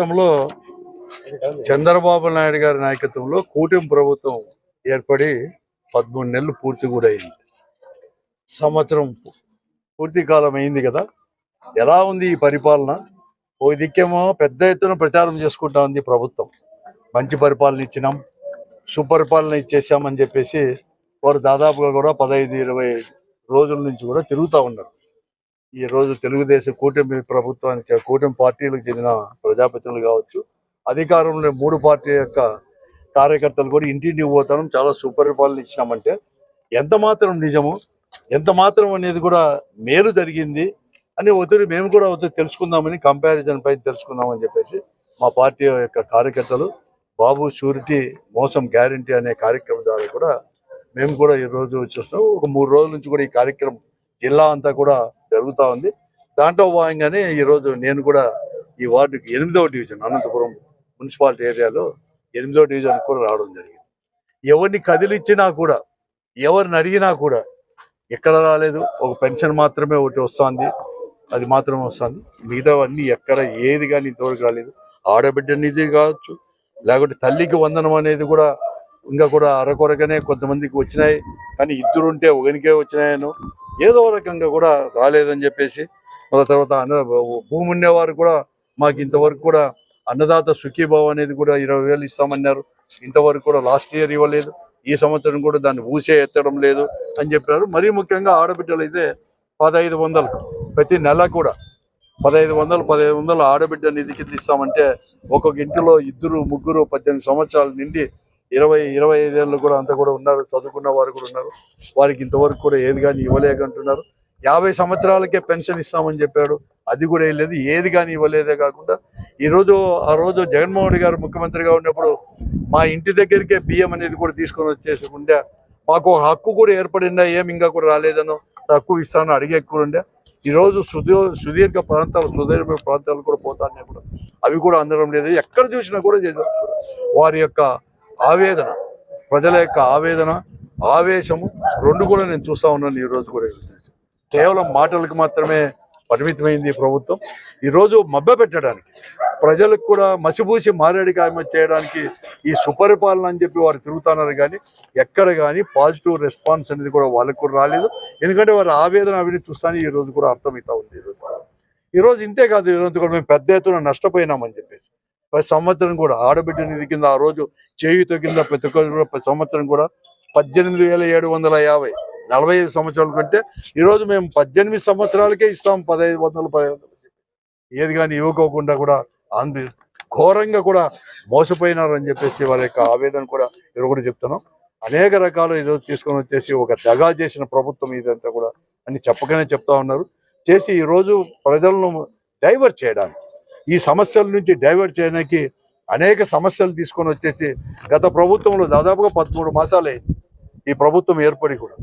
రాష్ట్రంలో చంద్రబాబు నాయుడు గారి నాయకత్వంలో కూటమి ప్రభుత్వం ఏర్పడి పదమూడు నెలలు పూర్తి కూడా అయింది సంవత్సరం పూర్తి కాలం అయింది కదా? ఎలా ఉంది ఈ పరిపాలన? ఓ దిక్కేమో పెద్ద ఎత్తున ప్రచారం చేసుకుంటా ఉంది ప్రభుత్వం. మంచి పరిపాలన ఇచ్చినాం సుపరిపాలన ఇచ్చేసామని చెప్పేసి వారు దాదాపుగా కూడా పదహైదు ఇరవై రోజుల నుంచి కూడా తిరుగుతూ ఉన్నారు. ఈ రోజు తెలుగుదేశం కూటమి ప్రభుత్వానికి కూటమి పార్టీలకు చెందిన ప్రజాప్రతినిధులు కావచ్చు అధికారంలో మూడు పార్టీ యొక్క కార్యకర్తలు కూడా ఇంటింటికి పోతాం చాలా సుపరిపాలన ఇచ్చినామంటే ఎంత మాత్రం నిజము ఎంత మాత్రం అనేది కూడా మేలు జరిగింది అని ఒత్తిడి మేము కూడా ఒత్తిడి తెలుసుకుందామని కంపారిజన్ పై తెలుసుకుందామని చెప్పేసి మా పార్టీ యొక్క కార్యకర్తలు బాబు షూరిటీ మోసం గ్యారంటీ అనే కార్యక్రమం ద్వారా కూడా మేము కూడా ఈ రోజు చూస్తున్నాం. ఒక మూడు రోజుల నుంచి కూడా ఈ కార్యక్రమం జిల్లా అంతా కూడా జరుగుతూ ఉంది. దాంట్లో భాగంగానే ఈ రోజు నేను కూడా ఈ వార్డుకి ఎనిమిదవ డివిజన్ అనంతపురం మున్సిపాలిటీ ఏరియాలో ఎనిమిదవ డివిజన్ కూడా రావడం జరిగింది. ఎవరిని కదిలిచ్చినా కూడా ఎవరిని అడిగినా కూడా ఎక్కడ రాలేదు. ఒక పెన్షన్ మాత్రమే ఒకటి వస్తుంది. అది మాత్రమే వస్తుంది. మిగతావన్నీ ఎక్కడ ఏది కానీ ఇంతవరకు రాలేదు. ఆడబిడ్డ నిధి కావచ్చు లేకపోతే తల్లికి వందనం అనేది కూడా ఇంకా కూడా అరకొరగానే కొంతమందికి వచ్చినాయి. కానీ ఇద్దరు ఉంటే ఒకనికే వచ్చినాయను. ఏదో రకంగా కూడా రాలేదని చెప్పేసి మళ్ళీ తర్వాత అన్న భూమి ఉండేవారు కూడా మాకు ఇంతవరకు కూడా అన్నదాత సుఖీభావ అనేది కూడా ఇరవై వేలు ఇస్తామన్నారు. ఇంతవరకు కూడా లాస్ట్ ఇయర్ ఇవ్వలేదు. ఈ సంవత్సరం కూడా దాన్ని ఊసే ఎత్తడం లేదు అని చెప్పారు. మరీ ముఖ్యంగా ఆడబిడ్డలు అయితే పదహైదు వందలు ప్రతి నెల కూడా పదహైదు వందలు పదహైదు వందలు ఆడబిడ్డ నిధి కింద ఇస్తామంటే ఒక్కొక్క ఇంటిలో ఇద్దరు ముగ్గురు పద్దెనిమిది సంవత్సరాల నుండి ఇరవై ఇరవై ఐదేళ్ళు కూడా అంతా కూడా ఉన్నారు చదువుకున్న వారు కూడా ఉన్నారు. వారికి ఇంతవరకు కూడా ఏది కానీ ఇవ్వలేకంటున్నారు యాభై సంవత్సరాలకే పెన్షన్ ఇస్తామని చెప్పాడు. అది కూడా వేయలేదు ఏది కానీ ఇవ్వలేదే కాకుండా ఈ రోజు ఆ రోజు జగన్మోహన్ రెడ్డి గారు ముఖ్యమంత్రిగా ఉన్నప్పుడు మా ఇంటి దగ్గరికే బియ్యం అనేది కూడా తీసుకొని వచ్చేసి ఉండే. మాకు హక్కు కూడా ఏర్పడిందా ఏమి ఇంకా కూడా రాలేదనో తక్కువ ఇస్తానో అడిగే కూడా ఉండే. ఈ రోజు సుదీ సుదీర్ఘ ప్రాంతాలు సుదీర్ఘ ప్రాంతాలు కూడా పోతానే కూడా. అవి కూడా అందడం లేదు. ఎక్కడ చూసినా కూడా వారి యొక్క ఆవేదన. ప్రజల యొక్క ఆవేదన ఆవేశము రెండు కూడా నేను చూస్తా ఉన్నాను ఈ రోజు కూడా. కేవలం మాటలకు మాత్రమే పరిమితమైంది ప్రభుత్వం. ఈ రోజు పెట్టడానికి ప్రజలకు కూడా మసిపూసి మారేడికాయ చేయడానికి ఈ సుపరిపాలన అని చెప్పి వారు తిరుగుతున్నారు కానీ ఎక్కడ కానీ పాజిటివ్ రెస్పాన్స్ అనేది కూడా వాళ్ళకి కూడా రాలేదు. ఎందుకంటే వారి ఆవేదన అవిని చూస్తాను ఈ రోజు కూడా అర్థమవుతా ఉంది ఈ రోజు. ఈ రోజు ఇంతే కాదు ఈ రోజు కూడా మేము పెద్ద ఎత్తున నష్టపోయినామని చెప్పేసి. ప్రతి సంవత్సరం కూడా ఆడబిడ్డ నిధి కింద ఆ రోజు చేయుత కింద ప్రతి ఒక్కరు కూడా ప్రతి సంవత్సరం కూడా పద్దెనిమిది వేల ఏడు వందల యాభై నలభై ఐదు సంవత్సరాల కంటే ఈ రోజు మేము పద్దెనిమిది సంవత్సరాలకే ఇస్తాం పదహైదు వందలు పదహైదు ఏది కానీ ఇవ్వకోకుండా కూడా అందు. ఘోరంగా కూడా మోసపోయినారని చెప్పేసి వారి యొక్క ఆవేదన కూడా ఈరోజు కూడా చెప్తున్నాం. అనేక రకాలు ఈరోజు తీసుకొని వచ్చేసి ఒక దగా చేసిన ప్రభుత్వం ఇదంతా కూడా అని చెప్పకనే చెప్తా ఉన్నారు. చేసి ఈ రోజు ప్రజలను డైవర్ట్ చేయడానికి ఈ సమస్యల నుంచి డైవర్ట్ చేయడానికి అనేక సమస్యలు తీసుకొని వచ్చేసి గత ప్రభుత్వంలో దాదాపుగా పదమూడు మాసాలు ఈ ప్రభుత్వం ఏర్పడి కూడా.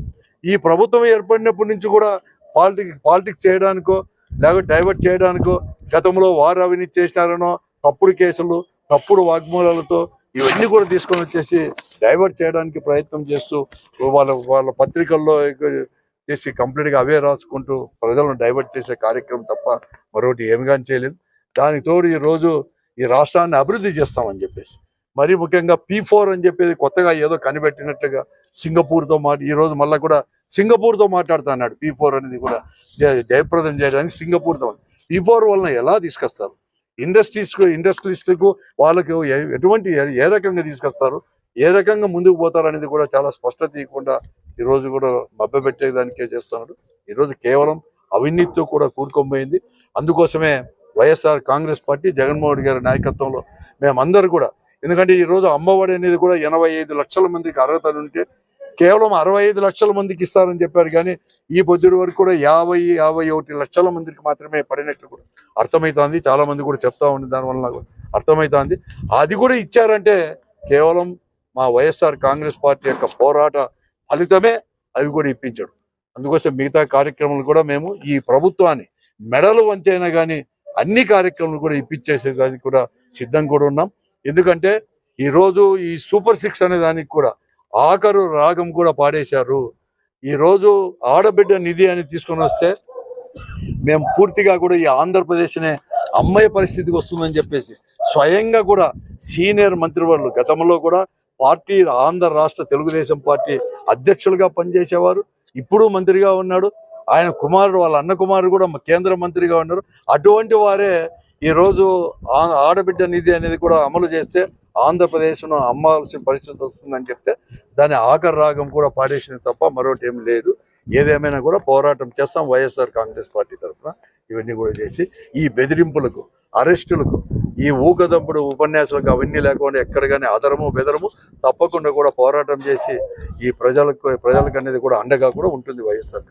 ఈ ప్రభుత్వం ఏర్పడినప్పటి నుంచి కూడా పాలిటిక్స్ పాలిటిక్స్ చేయడానికో లేకపోతే డైవర్ట్ చేయడానికో గతంలో వారు అవినీతి చేసినారనో తప్పుడు కేసులు తప్పుడు వాగ్మూలాలతో ఇవన్నీ కూడా తీసుకొని వచ్చేసి డైవర్ట్ చేయడానికి ప్రయత్నం చేస్తూ వాళ్ళ వాళ్ళ పత్రికల్లో చేసి కంప్లీట్గా అవే రాసుకుంటూ ప్రజలను డైవర్ట్ చేసే కార్యక్రమం తప్ప మరొకటి ఏమి కానీ చేయలేదు. దానికి తోడు ఈ రోజు ఈ రాష్ట్రాన్ని అభివృద్ధి చేస్తామని చెప్పేసి. మరీ ముఖ్యంగా పీ ఫోర్ అని చెప్పేది కొత్తగా ఏదో కనిపెట్టినట్టుగా సింగపూర్తో ఈరోజు ఈ రోజు మళ్ళీ కూడా సింగపూర్తో మాట్లాడుతున్నాడు పీ ఫోర్ అనేది కూడా జయప్రదం చేయడానికి సింగపూర్తో పీ ఫోర్ వలన ఎలా తీసుకొస్తారు? ఇండస్ట్రీస్కు ఇండస్ట్రీస్ వాళ్ళకు ఎటువంటి ఏ- రకంగా తీసుకొస్తారు? ఏ రకంగా ముందుకు పోతారు అనేది కూడా చాలా స్పష్టత ఇవ్వకుండా ఈ రోజు కూడా మభ్య పెట్టేదానికే చేస్తున్నాడు. ఈ రోజు కేవలం అవినీతితో కూడా కూరుకొనిపోయింది అందుకోసమే వైఎస్ఆర్ కాంగ్రెస్ పార్టీ జగన్మోహన్ గారి నాయకత్వంలో మేమందరూ కూడా. ఎందుకంటే ఈ రోజు అమ్మఒడి అనేది కూడా ఎనభై ఐదు లక్షల మందికి అర్హత ఉంటే కేవలం అరవై ఐదు లక్షల మందికి ఇస్తారని చెప్పారు. కానీ ఈ పొద్దుడు వరకు కూడా యాభై యాభై ఒకటి లక్షల మందికి మాత్రమే పడినట్లు కూడా అర్థమవుతోంది చాలా మంది కూడా చెప్తా ఉంది దానివల్ల కూడా అర్థమవుతోంది అది కూడా ఇచ్చారంటే కేవలం మా వైఎస్ఆర్ కాంగ్రెస్ పార్టీ యొక్క పోరాట ఫలితమే అవి కూడా ఇప్పించాడు. అందుకోసం మిగతా కార్యక్రమాలు కూడా మేము ఈ ప్రభుత్వాన్ని మెడలు వంచైనా కానీ అన్ని కార్యక్రమాలు కూడా ఇప్పించేసేదానికి కూడా సిద్ధం కూడా ఉన్నాం. ఎందుకంటే ఈరోజు ఈ సూపర్ సిక్స్ అనే దానికి కూడా ఆఖరు రాగం కూడా పాడేశారు. ఈరోజు ఆడబిడ్డ నిధి అని తీసుకొని వస్తే మేము పూర్తిగా కూడా ఈ ఆంధ్రప్రదేశ్నే అమ్మాయి పరిస్థితికి వస్తుందని చెప్పేసి స్వయంగా కూడా సీనియర్ మంత్రివర్లు గతంలో కూడా పార్టీ ఆంధ్ర రాష్ట్ర తెలుగుదేశం పార్టీ అధ్యక్షులుగా పనిచేసేవారు. ఇప్పుడు మంత్రిగా ఉన్నాడు. ఆయన కుమారుడు వాళ్ళ అన్న కుమారుడు కూడా కేంద్ర మంత్రిగా ఉన్నారు. అటువంటి వారే ఈ రోజు ఆ- ఆడబిడ్డ నిధి అనేది కూడా అమలు చేస్తే ఆంధ్రప్రదేశ్ను అమ్మాల్సిన పరిస్థితి వస్తుందని చెప్తే దాని ఆఖరి రాగం కూడా పాడేసిన తప్ప మరొకటి ఏం లేదు. ఏదేమైనా కూడా పోరాటం చేస్తాం. వైఎస్ఆర్ కాంగ్రెస్ పార్టీ తరఫున ఇవన్నీ కూడా చేసి ఈ బెదిరింపులకు అరెస్టులకు ఈ ఊకదంపుడు ఉపన్యాసాలకు అవన్నీ లేకుండా ఎక్కడ కానీ అదరము బెదరము తప్పకుండా కూడా పోరాటం చేసి ఈ ప్రజలకు ప్రజలకు అనేది కూడా అండగా కూడా ఉంటుంది వైఎస్ఆర్